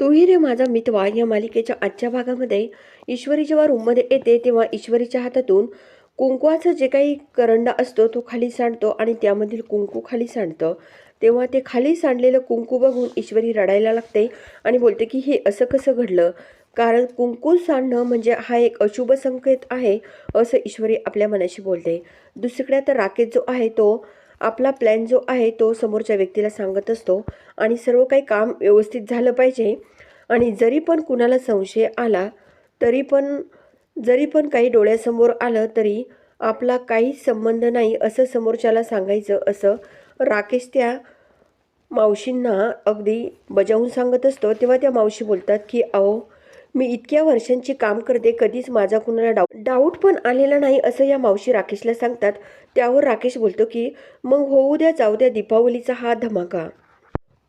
तुही रे माझा मितवा. या मालिकेच्या आजच्या भागामध्ये ईश्वरी जेव्हा रूममध्ये येते तेव्हा ईश्वरीच्या हातातून कुंकवाचा जे काही करंडा असतो तो खाली सांडतो आणि त्यामधील कुंकू खाली सांडतं. तेव्हा ते खाली सांडलेलं कुंकू बघून ईश्वरी रडायला लागते आणि बोलते की हे असं कसं घडलं? कारण कुंकू सांडणं म्हणजे हा एक अशुभ संकेत आहे असं ईश्वरी आपल्या मनाशी बोलते. दुसरीकडे तर राकेश जो आहे तो आपला प्लॅन जो आहे तो समोरच्या व्यक्तीला सांगत असतो आणि सर्व काही काम व्यवस्थित झालं पाहिजे. आणि जरी पण कुणाला संशय आला तरी पण जरी पण काही डोळ्यासमोर आलं तरी आपला काहीच संबंध नाही असं समोरच्याला सांगायचं असं राकेश त्या मावशींना अगदी बजावून सांगत असतो. तेव्हा त्या मावशी बोलतात की अहो मी इतक्या वर्षांची काम करते कधीच माझा कुणाला डाऊट डाऊट पण आलेला नाही असं या मावशी राकेशला सांगतात. त्यावर राकेश बोलतो की मग होऊ द्या जाऊ द्या दीपावलीचा हा धमाका.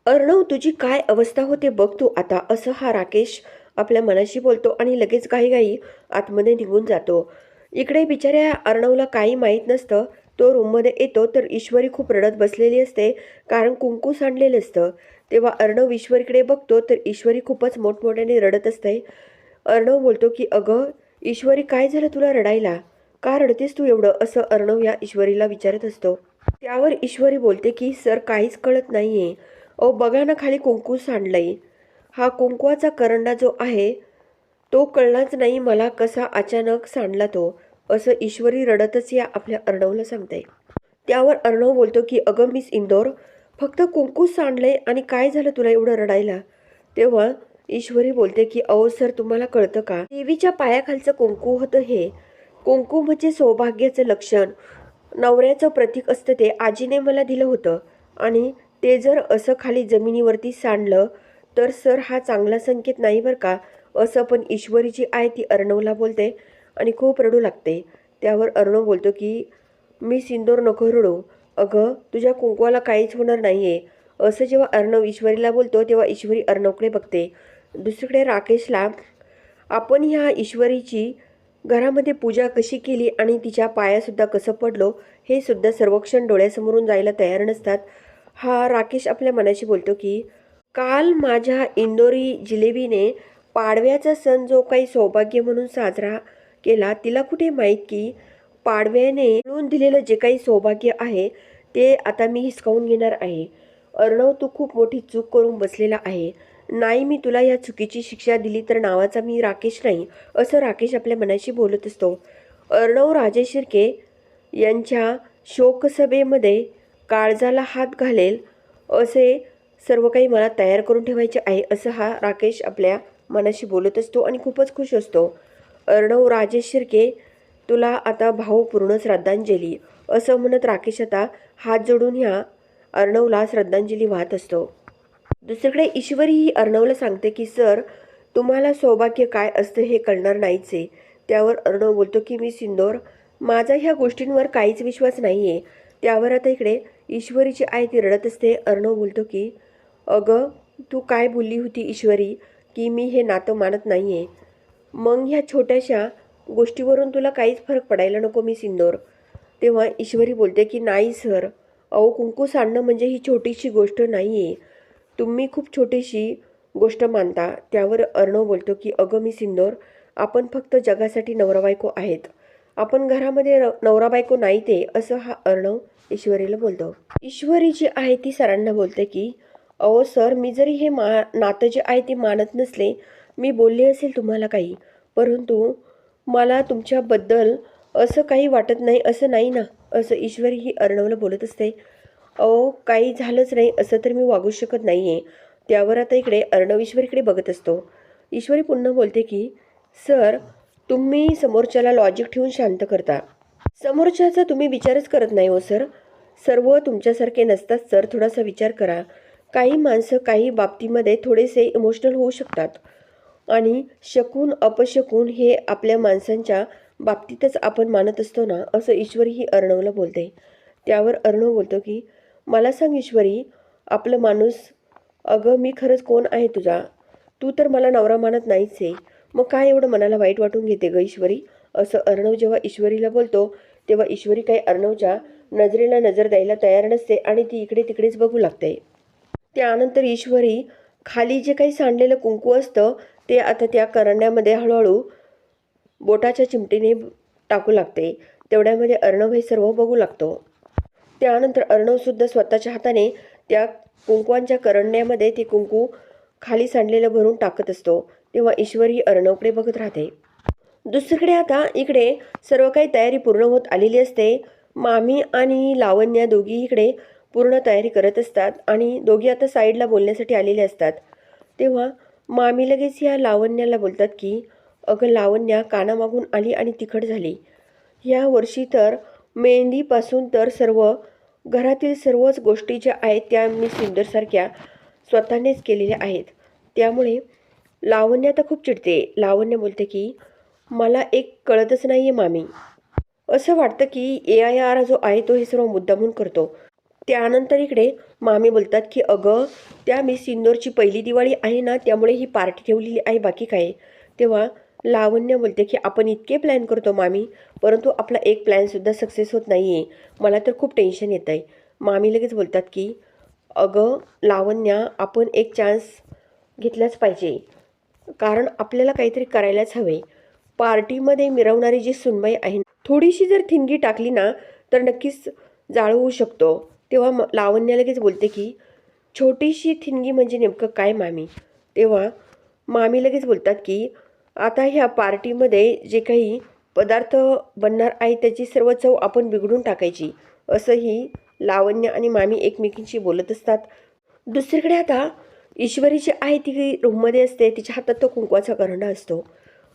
अर्णव तुझी काय अवस्था होते बघ तू आता असं हा राकेश आपल्या मनाशी बोलतो आणि लगेच घाईघाई आतमध्ये निघून जातो. इकडे बिचाऱ्या अर्णवला काही माहीत नसतं. तो रूममध्ये येतो तर ईश्वरी खूप रडत बसलेली असते कारण कुंकू सांडलेलं असतं. तेव्हा अर्णव ईश्वरीकडे बघतो तर ईश्वरी खूपच मोठमोठ्याने रडत असते. अर्णव बोलतो की अगं ईश्वरी काय झालं तुला रडायला? का रडतेस तू एवढं? असं अर्णव या ईश्वरीला विचारत असतो. त्यावर ईश्वरी बोलते की सर काहीच कळत नाहीये. अहो बघा ना खाली कुंकू सांडलंय. हा कुंकवाचा करंडा जो आहे तो कळलाच नाही मला कसा अचानक सांडला तो असं ईश्वरी रडतच या आपल्या अर्णवला सांगते. त्यावर अर्णव बोलतो की अगं मिस इंदोर फक्त कुंकू सांडले आणि काय झालं तुला एवढं रडायला? तेव्हा ईश्वरी बोलते की अहो सर तुम्हाला कळतं का? देवीच्या पायाखालचं कुंकू होतं हे. कुंकू म्हणजे सौभाग्याचं लक्षण. नवऱ्याचं प्रतीक असतं ते. आजीने मला दिलं होतं. आणि ते जर असं खाली जमिनीवरती सांडलं तर सर हा चांगला संकेत नाही बरं का? असं पण ईश्वरीची आहे ती अर्णवला बोलते आणि खूप रडू लागते. त्यावर अर्णव बोलतो की मी सिंदूर नको रडू. अगं तुझ्या कुंकवाला काहीच होणार नाही आहे असं जेव्हा अर्णव ईश्वरीला बोलतो तेव्हा ईश्वरी अर्णवकडे बघते. दुसरीकडे राकेशला आपण ह्या ईश्वरीची घरामध्ये पूजा कशी केली आणि तिच्या पायासुद्धा कसं पडलो हे सुद्धा सर्वक्षण डोळ्यासमोरून जायला तयार नसतात. हा राकेश आपल्या मनाशी बोलतो की काल माझ्या इंदोरी जिलेबीने पाडव्याचा सण जो काही सौभाग्य म्हणून साजरा केला तिला कुठे माहीत की पाडव्याने मिळून दिलेलं जे काही सौभाग्य आहे ते आता मी हिसकावून घेणार आहे. अर्णव तू खूप मोठी चूक करून बसलेला आहे. नाही मी तुला या चुकीची शिक्षा दिली तर नावाचा मी राकेश नाही असं राकेश आपल्या मनाशी बोलत असतो. अर्णव राजेश शिर्के यांच्या शोकसभेमध्ये काळजाला हात घालेल असे सर्व काही मला तयार करून ठेवायचे आहे असं हा राकेश आपल्या मनाशी बोलत असतो आणि खूपच खुश असतो. अर्णव राजेश शिर्के तुला आता भावपूर्ण श्रद्धांजली असं म्हणत राकेश आता हात जोडून ह्या अर्णवला श्रद्धांजली वाहत असतो. दुसरीकडे ईश्वरी ही अर्णवला सांगते की सर तुम्हाला सौभाग्य काय असतं हे कळणार नाहीच. आहे त्यावर अर्णव बोलतो की मी सिंदोर माझा ह्या गोष्टींवर काहीच विश्वास नाही आहे त्यावर आता इकडे ईश्वरीची आई ती रडत असते. अर्णव बोलतो की अगं तू काय बोलली होती ईश्वरी की मी हे नातं मानत नाही आहे मग ह्या छोट्याशा गोष्टीवरून तुला काहीच फरक पडायला नको मी सिंदोर. तेव्हा ईश्वरी बोलते की नाही सर. अहो कुंकू सांडणं म्हणजे ही छोटीशी गोष्ट नाही आहे तुम्ही खूप छोटीशी गोष्ट मानता. त्यावर अर्णव बोलतो की अगं मी सिंदोर. आपण फक्त जगासाठी नवरा बायको आहेत. आपण घरामध्ये र- नवरा बायको नाही ते असं हा अर्णव ईश्वरीला बोलतो. ईश्वरी जी आहे ती सरांना बोलते की अहो सर मी जरी हे मा नातं जे आहे ते मानत नसले मी बोलले असेल तुम्हाला काही. परंतु मला तुमच्याबद्दल असं काही वाटत नाही असं नाही ना असं ईश्वरीही अर्णवला बोलत असते. अहो काही झालंच नाही असं तर मी वागू शकत नाही आहे त्यावर आता इकडे अर्णव ईश्वरीकडे बघत असतो. ईश्वरी पुन्हा बोलते की सर तुम्ही समोरच्याला लॉजिक ठेवून शांत करता. समोरच्याचा तुम्ही विचारच करत नाही हो सर. सर्व तुमच्यासारखे नसतात सर. थोडासा विचार करा. काही माणसं काही बाबतीमध्ये थोडेसे इमोशनल होऊ शकतात. आणि शकून अपशकून हे आपल्या माणसांच्या बाबतीतच आपण मानत असतो ना असं ईश्वरीही अर्णवला बोलते. त्यावर अर्णव बोलतो की मला सांग ईश्वरी आपलं माणूस अगं मी खरंच कोण आहे तुझा? तू तर मला नवरा मानत नाहीच आहे मग काय एवढं मनाला वाईट वाटून घेते ग ईश्वरी? असं अर्णव जेव्हा ईश्वरीला बोलतो तेव्हा ईश्वरी काही अर्णवच्या नजरेला नजर द्यायला तयार नसते आणि ती इकडे तिकडेच बघू लागते. त्यानंतर ईश्वरी खाली जे काही सांडलेलं कुंकू असतं ते आता त्या करंड्यामध्ये हळूहळू बोटाच्या चिमटीने टाकू लागते. तेवढ्यामध्ये अर्णव हे सर्व बघू लागतो. त्यानंतर अर्णवसुद्धा स्वतःच्या हाताने त्या कुंकवांच्या करंड्यामध्ये ते कुंकू खाली सांडलेलं भरून टाकत असतो. तेव्हा ईश्वर ही अर्णवकडे बघत राहते. दुसरीकडे आता इकडे सर्व काही तयारी पूर्ण होत आलेली असते. मामी आणि लावण्या दोघी इकडे पूर्ण तयारी करत असतात आणि दोघी आता साईडला बोलण्यासाठी आलेले असतात. तेव्हा मामी लगेच या लावण्याला बोलतात की अगं लावण्या कानामागून आली आणि तिखट झाली. या वर्षी तर मेहंदीपासून तर सर्व घरातील सर्वच गोष्टी ज्या आहेत त्या मी सुंदरसारख्या स्वतःनेच केलेल्या आहेत. त्यामुळे लावण्य तर खूप चिडते. लावण्य बोलते की मला एक कळतच नाही आहे मामी. असं वाटतं की ए आय आर जो आहे तो हे सर्व मुद्दामून करतो. त्यानंतर इकडे मामी बोलतात की अगं त्या मी सिंदोरची पहिली दिवाळी आहे ना त्यामुळे ही पार्टी ठेवलेली आहे बाकी काय? तेव्हा लावण्य बोलते की आपण इतके प्लॅन करतो मामी परंतु आपला एक प्लॅनसुद्धा सक्सेस होत नाही आहे मला तर खूप टेन्शन येत आहे मामी लगेच बोलतात की अगं लावण्या आपण एक चान्स घेतलाच पाहिजे. कारण आपल्याला काहीतरी करायलाच हवे. पार्टीमध्ये मिरवणारी जी सुनबाई आहे थोडीशी जर थिंगी टाकली ना तर नक्कीच जाळू होऊ शकतो. तेव्हा म लावण्या लगेच बोलते की छोटीशी थिंगी म्हणजे नेमकं काय मामी? तेव्हा मामी लगेच बोलतात की आता ह्या पार्टीमध्ये जे काही पदार्थ बनणार आहे त्याची सर्व चव आपण बिघडून टाकायची. असंही लावण्य आणि मामी एकमेकींशी बोलत असतात. दुसरीकडे आता ईश्वरी जी आहे ती रूममध्ये असते तिच्या हातात तो कुंकवाचा करंडा असतो.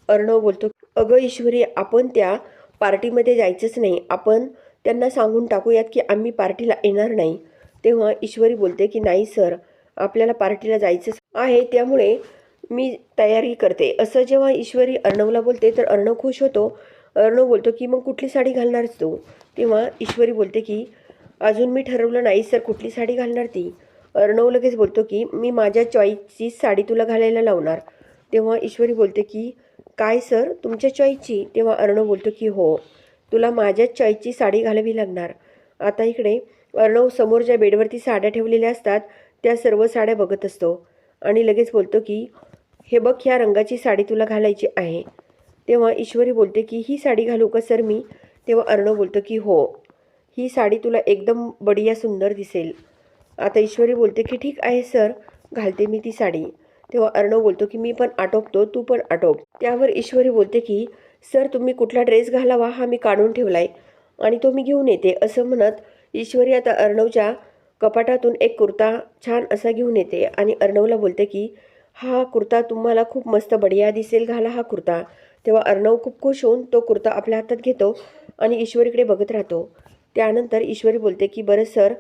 अर्णव बोलतो अगं ईश्वरी आपण त्या पार्टीमध्ये जायचंच नाही. आपण त्यांना सांगून टाकूयात की आम्ही पार्टीला येणार नाही. तेव्हा ईश्वरी बोलते की नाही सर आपल्याला पार्टीला जायचंच आहे त्यामुळे मी तयारी करते. असं जेव्हा ईश्वरी अर्णवला बोलते तर अर्णव खुश होतो. अर्णव बोलतो की मग कुठली साडी घालणारच तू? तेव्हा ईश्वरी बोलते की अजून मी ठरवलं नाही सर कुठली साडी घालणार ती? अर्णव लगेच बोलतो की मी माझ्या चॉईसची साडी तुला घालायला लावणार. तेव्हा ईश्वरी बोलते की काय सर तुमच्या चॉईसची? तेव्हा अर्णव बोलतो की हो. तुला माझ्याच चॉईसची साडी घालावी लागणार. आता इकडे अर्णव समोर ज्या बेडवरती साड्या ठेवलेल्या असतात त्या सर्व साड्या बघत असतो आणि लगेच बोलतो की हे बघ ह्या रंगाची साडी तुला घालायची आहे. तेव्हा ईश्वरी बोलते की ही साडी घालू का सर मी? तेव्हा अर्णव बोलतो की हो ही साडी तुला एकदम बढिया सुंदर दिसेल. आता ईश्वरी बोलते की ठीक आहे सर घालते मी ती साडी. तेव्हा अर्णव बोलतो की मी पण आटोपतो तू पण आटोप. त्यावर ईश्वरी बोलते की सर तुम्ही कुठला ड्रेस घालावा हा मी काढून ठेवला आहे आणि तो मी घेऊन येते असं म्हणत ईश्वरी आता अर्णवच्या कपाटातून एक कुर्ता छान असा घेऊन येते आणि अर्णवला बोलते की हा कुर्ता तुम्हाला खूप मस्त बढिया दिसेल घाला हा कुर्ता. तेव्हा अर्णव खूप खुश होऊन तो कुर्ता आपल्या हातात घेतो आणि ईश्वरीकडे बघत राहतो. त्यानंतर ईश्वरी बोलते की बरं सर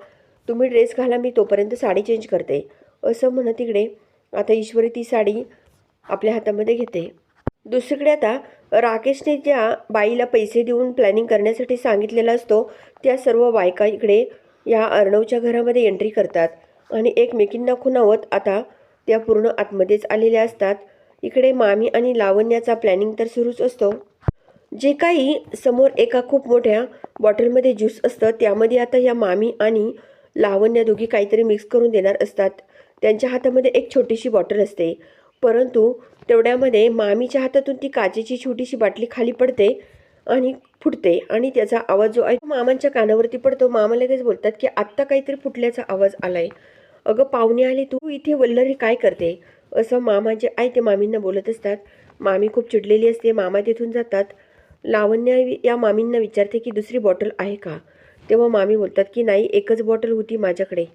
तुम्ही ड्रेस घाला मी तोपर्यंत साडी चेंज करते. असं म्हणत इकडे आता ईश्वरी ती साडी आपल्या हातामध्ये घेते. दुसरीकडे आता राकेशने ज्या बाईला पैसे देऊन प्लॅनिंग करण्यासाठी सांगितलेला असतो त्या सर्व बायका इकडे या अर्णवच्या घरामध्ये एंट्री करतात. आणि एकमेकींना खुणावत आता त्या पूर्ण आतमध्येच आलेल्या असतात. इकडे मामी आणि लावण्याचा प्लॅनिंग तर सुरूच असतो. जे काही समोर एका खूप मोठ्या बॉटलमध्ये ज्यूस असतं त्यामध्ये आता या मामी आणि लावण्या दोघी काहीतरी मिक्स करून देणार असतात. त्यांच्या हातामध्ये एक छोटीशी बॉटल असते. परंतु तेवढ्यामध्ये मामीच्या हातातून ती काचेची छोटीशी बाटली खाली पडते आणि फुटते आणि त्याचा आवाज जो आहे तो मामांच्या कानावरती पडतो. मामा लगेच बोलतात की आत्ता काहीतरी फुटल्याचा आवाज आलाय. अगं पाहुणे आले तू इथे वल्लरी काय करते? असं मामा जे आहे ते मामींना बोलत असतात. मामी खूप चिडलेली असते. मामा तिथून जातात. लावण्य या मामींना विचारते की दुसरी बॉटल आहे का? तेव्हा मामी बोलतात की नाही एकच बॉटल होती माझ्याकडे.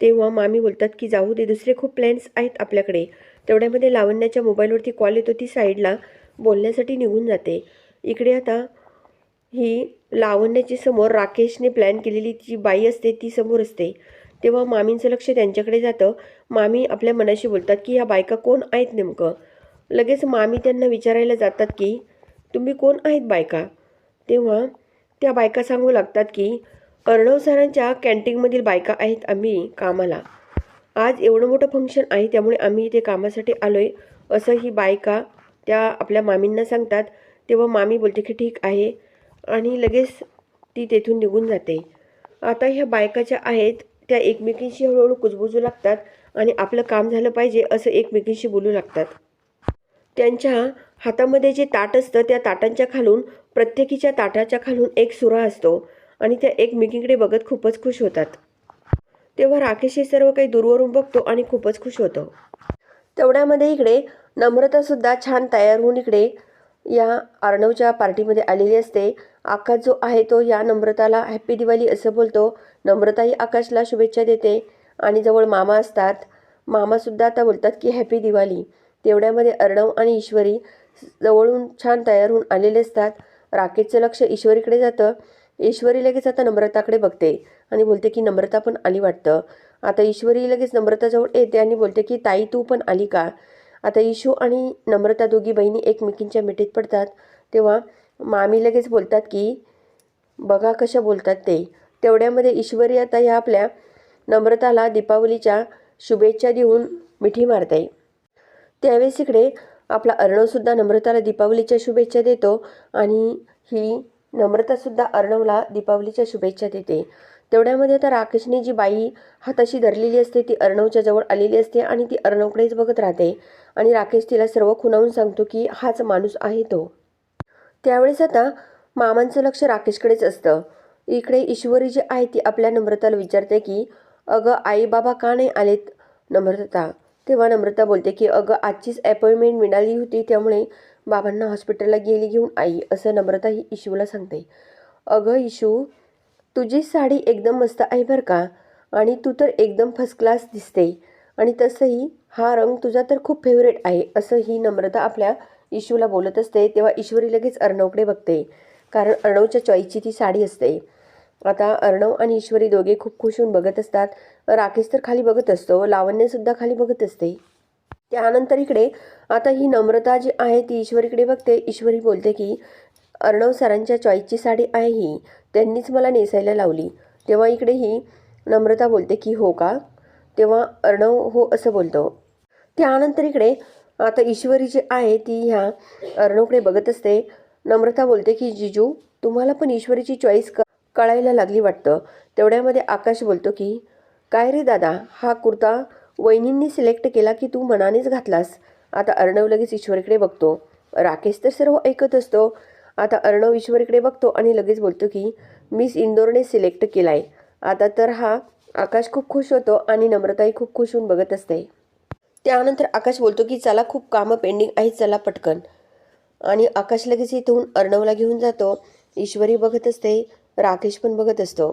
तेव्हा मामी बोलतात की जाऊ दे दुसरे खूप प्लॅन्स आहेत आपल्याकडे. तेवढ्यामध्ये लावण्याच्या मोबाईलवरती कॉल येतो ती साईडला बोलण्यासाठी निघून जाते. इकडे आता ही लावण्याची समोर राकेशने प्लॅन केलेली जी बाई असते ती समोर असते. तेव्हा मामींचं लक्ष त्यांच्याकडे जातं. मामी आपल्या मनाशी बोलतात की ह्या बायका कोण आहेत नेमकं? लगेच मामी त्यांना विचारायला जातात की तुम्ही कोण आहेत बायका? तेव्हा त्या बायका सांगू लागतात की अर्णव सरांच्या कॅन्टीनमधील बायका आहेत आम्ही कामाला. आज एवढं मोठं फंक्शन आहे त्यामुळे आम्ही इथे कामासाठी आलो आहे असं ही बायका त्या आपल्या मामींना सांगतात तेव्हा मामी बोलते की ठीक आहे. आणि लगेच ती तेथून निघून जाते. आता ह्या बायका ज्या आहेत त्या एकमेकींशी हळूहळू कुजबुजू लागतात आणि आपलं काम झालं पाहिजे असं एकमेकींशी बोलू लागतात. त्यांच्या हातामध्ये जे ताट असतं त्या ताटांच्या खालून प्रत्येकीच्या ताटाच्या खालून एक सुरा असतो आणि त्या एकमेकींकडे बघत खूपच खुश होतात. तेव्हा राकेश हे सर्व काही दूरवरून बघतो आणि खूपच खुश होतो. तेवढ्यामध्ये इकडे नम्रतासुद्धा छान तयार होऊन इकडे या अर्णवच्या पार्टीमध्ये आलेली असते. आकाश जो आहे तो या नम्रताला हॅप्पी दिवाळी असं बोलतो. नम्रताही आकाशला शुभेच्छा देते आणि जवळ मामा असतात. मामासुद्धा आता बोलतात की हॅपी दिवाळी. तेवढ्यामध्ये अर्णव आणि ईश्वरी जवळून छान तयार होऊन आलेले असतात. राकेशचं लक्ष ईश्वरीकडे जातं. ईश्वरी लगेच आता नम्रताकडे बघते. आणि बोलते की नम्रता पण आली वाटतं. आता ईश्वरी लगेच नम्रताजवळ येते आणि बोलते की ताई तू पण आली का? आता ईशू आणि नम्रता दोघी बहिणी एकमेकींच्या मिठीत पडतात. तेव्हा मामी लगेच बोलतात की बघा कशा बोलतात ते. तेवढ्यामध्ये ईश्वरी आता ह्या आपल्या नम्रताला दीपावलीच्या शुभेच्छा देऊन मिठी मारते. त्यावेळेस इकडे आपला अर्णवसुद्धा नम्रताला दीपावलीच्या शुभेच्छा देतो आणि ही नम्रतासुद्धा अर्णवला दीपावलीच्या शुभेच्छा देते. तेवढ्यामध्ये आता राकेशने जी बाई हाताशी धरलेली असते ती अर्णवच्या जवळ आलेली असते आणि ती अर्णवकडेच बघत राहते. आणि राकेश तिला सर्व खुणावून सांगतो की हाच माणूस आहे तो. त्यावेळेस आता मामांचं लक्ष राकेशकडेच असतं. इकडे ईश्वरी जी आहे ती आपल्या नम्रताला विचारते की अगं आई बाबा का नाही आलेत? नम्रता. तेव्हा नम्रता बोलते की अगं आजचीच अपॉइंटमेंट मिळाली होती त्यामुळे बाबांना हॉस्पिटलला गेली घेऊन आई असं नम्रता ही इशूला सांगते. अगं इशू तुझी साडी एकदम मस्त आहे बरं का? आणि तू तर एकदम फर्स्ट क्लास दिसते. आणि तसंही हा रंग तुझा तर खूप फेवरेट आहे असं ही नम्रता आपल्या इशूला बोलत असते तेव्हा ईश्वरी लगेच अर्णवकडे बघते. कारण अर्णवच्या चॉईसची ती साडी असते. आता अर्णव आणि ईश्वरी दोघे खूप खुश होऊन बघत असतात. राकेश तर खाली बघत असतो लावण्यसुद्धा खाली बघत असते. त्यानंतर इकडे आता ही नम्रता जी आहे ती ईश्वरीकडे बघते. ईश्वरी बोलते की अर्णव सरांच्या चॉईसची साडी आहे ही. त्यांनीच मला नेसायला लावली. तेव्हा इकडे ही नम्रता बोलते की हो का? तेव्हा अर्णव हो असं बोलतो. त्यानंतर इकडे आता ईश्वरी जी आहे ती ह्या अर्णवकडे बघत असते. नम्रता बोलते की जिजू तुम्हाला पण ईश्वरीची चॉईस क कळायला लागली वाटतं. तेवढ्यामध्ये आकाश बोलतो की काय रे दादा हा कुर्ता वहिनींनी सिलेक्ट केला की तू मनानेच घातलास? आता अर्णव लगेच ईश्वरीकडे बघतो. राकेश तर सर्व ऐकत असतो. आता अर्णव ईश्वरीकडे बघतो आणि लगेच बोलतो की मिस इंदोरने सिलेक्ट केलाय. आता तर हा आकाश खूप खुश होतो आणि नम्रताही खूप खुश होऊन बघत असते. त्यानंतर आकाश बोलतो की चला खूप कामं पेंडिंग आहे चला पटकन. आणि आकाश लगेच इथून अर्णवला घेऊन जातो. ईश्वरी बघत असते राकेश पण बघत असतो.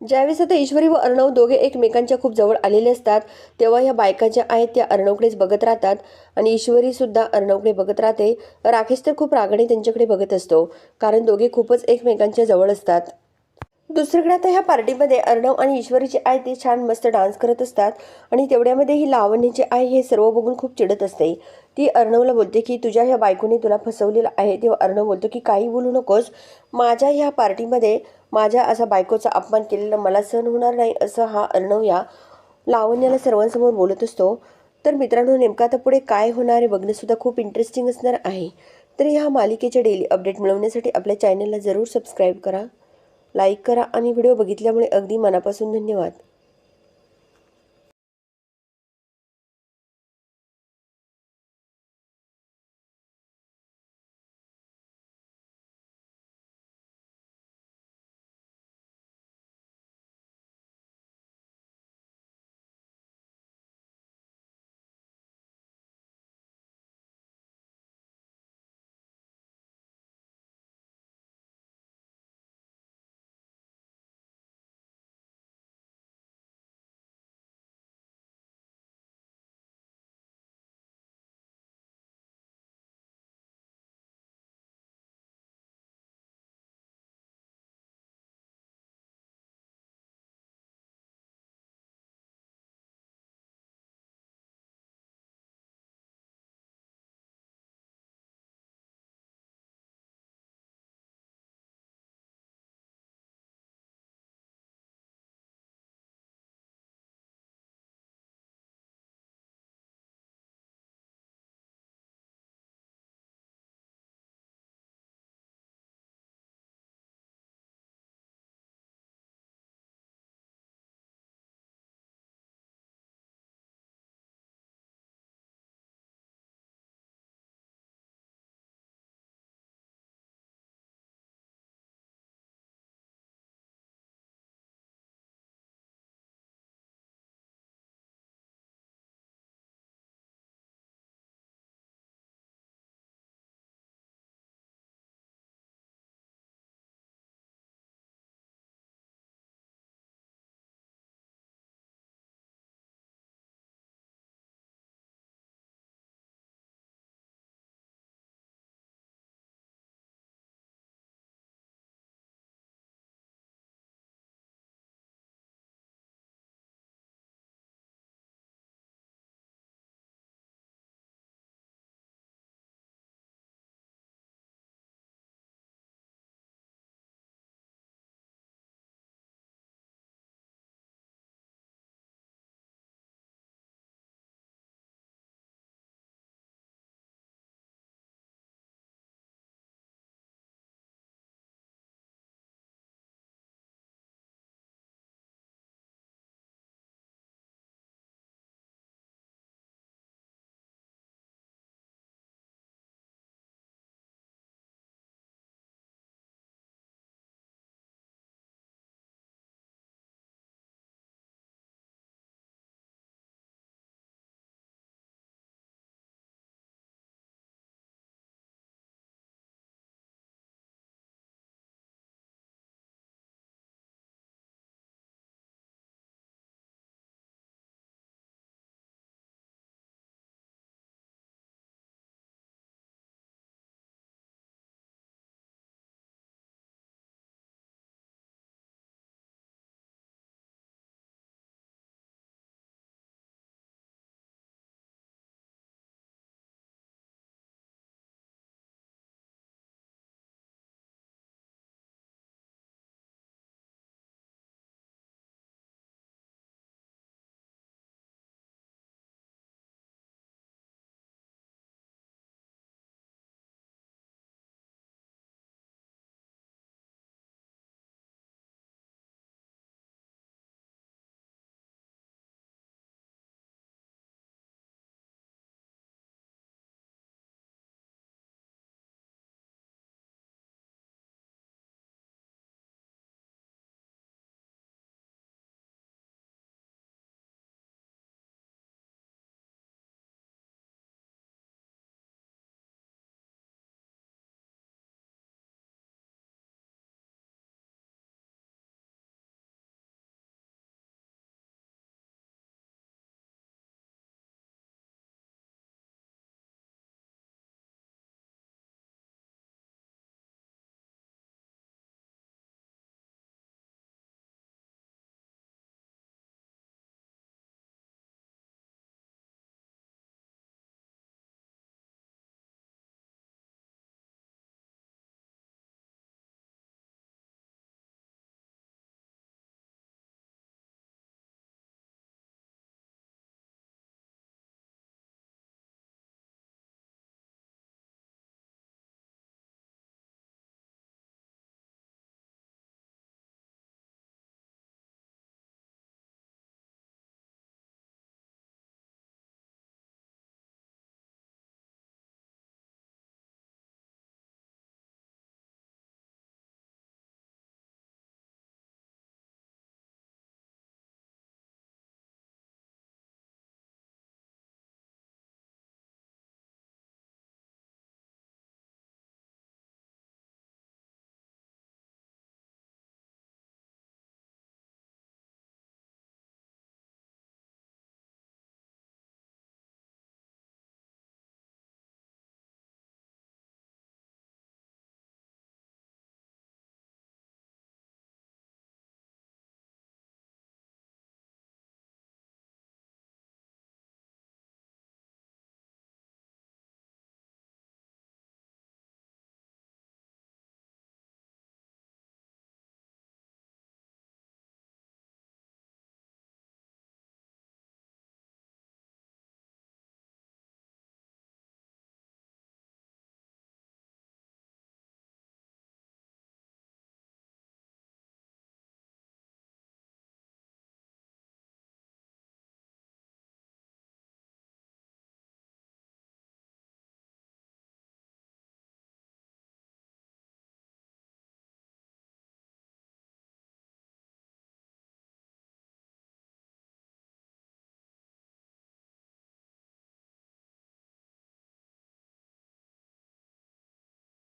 ज्यावेळेस आता ईश्वरी व अर्णव दोघे एकमेकांच्या खूप जवळ आलेले असतात तेव्हा ह्या बायका ज्या आहेत त्या अर्णवकडेच बघत राहतात. आणि ईश्वरी सुद्धा अर्णवकडे बघत राहते. राकेश तर खूप रागाने त्यांच्याकडे बघत असतो कारण दोघे खूपच एकमेकांच्या जवळ असतात. दुसरीकडे आता ह्या पार्टीमध्ये अर्णव आणि ईश्वरी जे आहे ते छान मस्त डान्स करत असतात. आणि तेवढ्यामध्ये ही लावणी जे आहे हे सर्व बघून खूप चिडत असते. ती अर्णवला बोलते की तुझ्या ह्या बायकोने तुला फसवलेलं आहे. तेव्हा अर्णव बोलतो की काही बोलू नकोस. माझ्या ह्या पार्टीमध्ये माझ्या असा बायकोचा अपमान केलेला मला सहन होणार नाही असं हा अर्णव या लावण्याला सर्वांसमोर बोलत असतो. तर मित्रांनो नेमका आता पुढे काय होणार आहे बघणंसुद्धा खूप इंटरेस्टिंग असणार आहे. तर ह्या मालिकेचे डेली अपडेट मिळवण्यासाठी आपल्या चॅनलला जरूर सबस्क्राईब करा लाईक करा आणि व्हिडिओ बघितल्यामुळे अगदी मनापासून धन्यवाद.